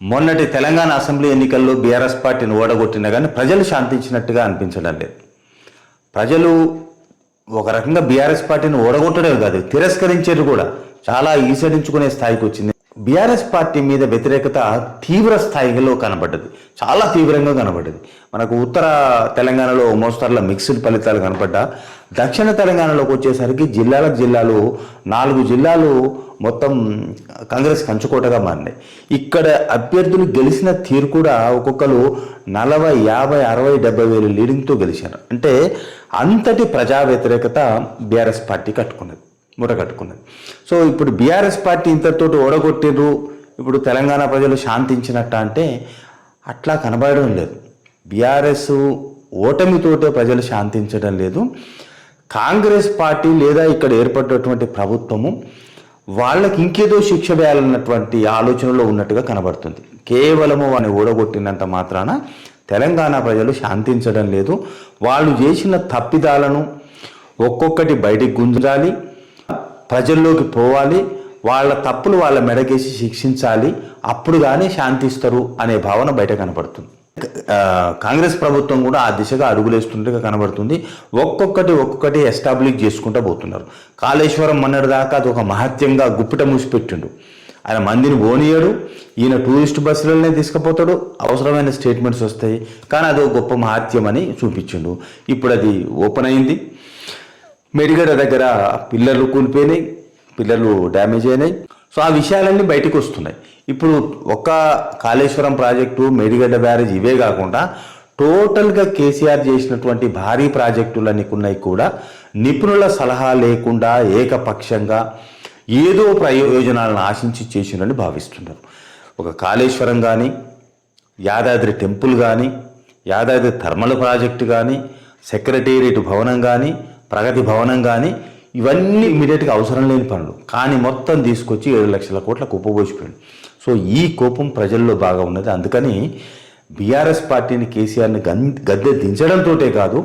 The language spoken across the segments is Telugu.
మొన్నటి తెలంగాణ అసెంబ్లీ ఎన్నికల్లో బీఆర్ఎస్ పార్టీని ఓడగొట్టినా కానీ ప్రజలు శాంతించినట్టుగా అనిపించడం లేదు. ప్రజలు ఒక రకంగా బీఆర్ఎస్ పార్టీని ఓడగొట్టడం కాదు తిరస్కరించేది కూడా చాలా ఈసడించుకునే స్థాయికి వచ్చింది. బీఆర్ఎస్ పార్టీ మీద వ్యతిరేకత తీవ్ర స్థాయిలో కనబడ్డది. చాలా తీవ్రంగా కనబడ్డది. మనకు ఉత్తర తెలంగాణలో మోస్తరుల మిక్స్డ్ ఫలితాలు కనపడ్డా. దక్షిణ తెలంగాణలోకి వచ్చేసరికి జిల్లాల జిల్లాలు నాలుగు జిల్లాలు మొత్తం కాంగ్రెస్ కంచుకోటగా మారినాయి. ఇక్కడ అభ్యర్థులు గెలిచిన తీరు కూడా ఒక్కొక్కరు నలభై యాభై అరవై డెబ్బై వేలు లీడింగ్తో గెలిచారు. అంటే అంతటి ప్రజా వ్యతిరేకత బీఆర్ఎస్ పార్టీ కట్టుకున్నది. మూటగట్టుకున్నది సో ఇప్పుడు బీఆర్ఎస్ పార్టీ ఇంతతో ఓడగొట్టిర్రు ఇప్పుడు తెలంగాణ ప్రజలు శాంతించినట్ట అంటే అట్లా కనబడడం లేదు. బీఆర్ఎస్ ఓటమితోటే ప్రజలు శాంతించడం లేదు. కాంగ్రెస్ పార్టీ లేదా ఇక్కడ ఏర్పడినటువంటి ప్రభుత్వము వాళ్ళకి ఇంకేదో శిక్ష వేయాలన్నటువంటి ఆలోచనలో ఉన్నట్టుగా కనబడుతుంది. కేవలము వాడిని ఓడగొట్టినంత మాత్రాన తెలంగాణ ప్రజలు శాంతించడం లేదు. వాళ్ళు చేసిన తప్పిదాలను ఒక్కొక్కటి బయటికి గుంజాలి. ప్రజల్లోకి పోవాలి వాళ్ళ తప్పులు వాళ్ళ మెడకేసి శిక్షించాలి అప్పుడు కానీ శాంతిస్తారు అనే భావన బయట కనపడుతుంది కాంగ్రెస్ ప్రభుత్వం కూడా ఆ దిశగా అడుగులేస్తుండగా కనబడుతుంది. ఒక్కొక్కటి ఒక్కొక్కటి ఎస్టాబ్లిష్ చేసుకుంటూ పోతున్నారు. కాళేశ్వరం మొన్నటి దాకా అది ఒక మహత్యంగా గుప్పిట మూసిపెట్టిండు ఆయన మందిని పోనీయడు ఈయన టూరిస్ట్ బస్సులనే తీసుకుపోతాడు అవసరమైన స్టేట్మెంట్స్ వస్తాయి. కానీ అది ఒక గొప్ప మహత్యం అని చూపించిండు. ఇప్పుడు అది ఓపెన్ అయింది. మెడిగడ దగ్గర పిల్లర్లు కూలిపోయినాయి పిల్లర్లు డ్యామేజ్ అయినాయి. సో ఆ విషయాలన్నీ బయటకు వస్తున్నాయి. ఇప్పుడు ఒక్క కాళేశ్వరం ప్రాజెక్టు మేడిగడ్డ బ్యారేజ్ ఇవే కాకుండా టోటల్గా కేసీఆర్ చేసినటువంటి భారీ ప్రాజెక్టులన్నీ ఉన్నాయి కూడా నిపుణుల సలహా లేకుండా ఏకపక్షంగా ఏదో ప్రయోజనాలను ఆశించి చేసినని భావిస్తున్నారు. ఒక కాళేశ్వరం కానీ యాదాద్రి టెంపుల్ కానీ యాదాద్రి థర్మల్ ప్రాజెక్టు కానీ సెక్రటేరియట్ భవనం కానీ ప్రగతి భవనం కానీ ఇవన్నీ ఇమీడియట్గా అవసరం లేని పనులు. కానీ మొత్తం తీసుకొచ్చి ఏడు లక్షల కోట్ల కుప్పబోసిపోయాడు సో ఈ కోపం ప్రజల్లో బాగా ఉన్నది. అందుకని బీఆర్ఎస్ పార్టీని కేసీఆర్ని గన్ గద్దె దించడంతో కాదు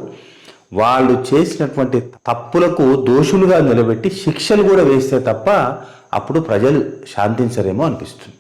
వాళ్ళు చేసినటువంటి తప్పులకు దోషులుగా నిలబెట్టి శిక్షలు కూడా వేస్తే తప్ప అప్పుడు ప్రజలు శాంతించరేమో అనిపిస్తుంది.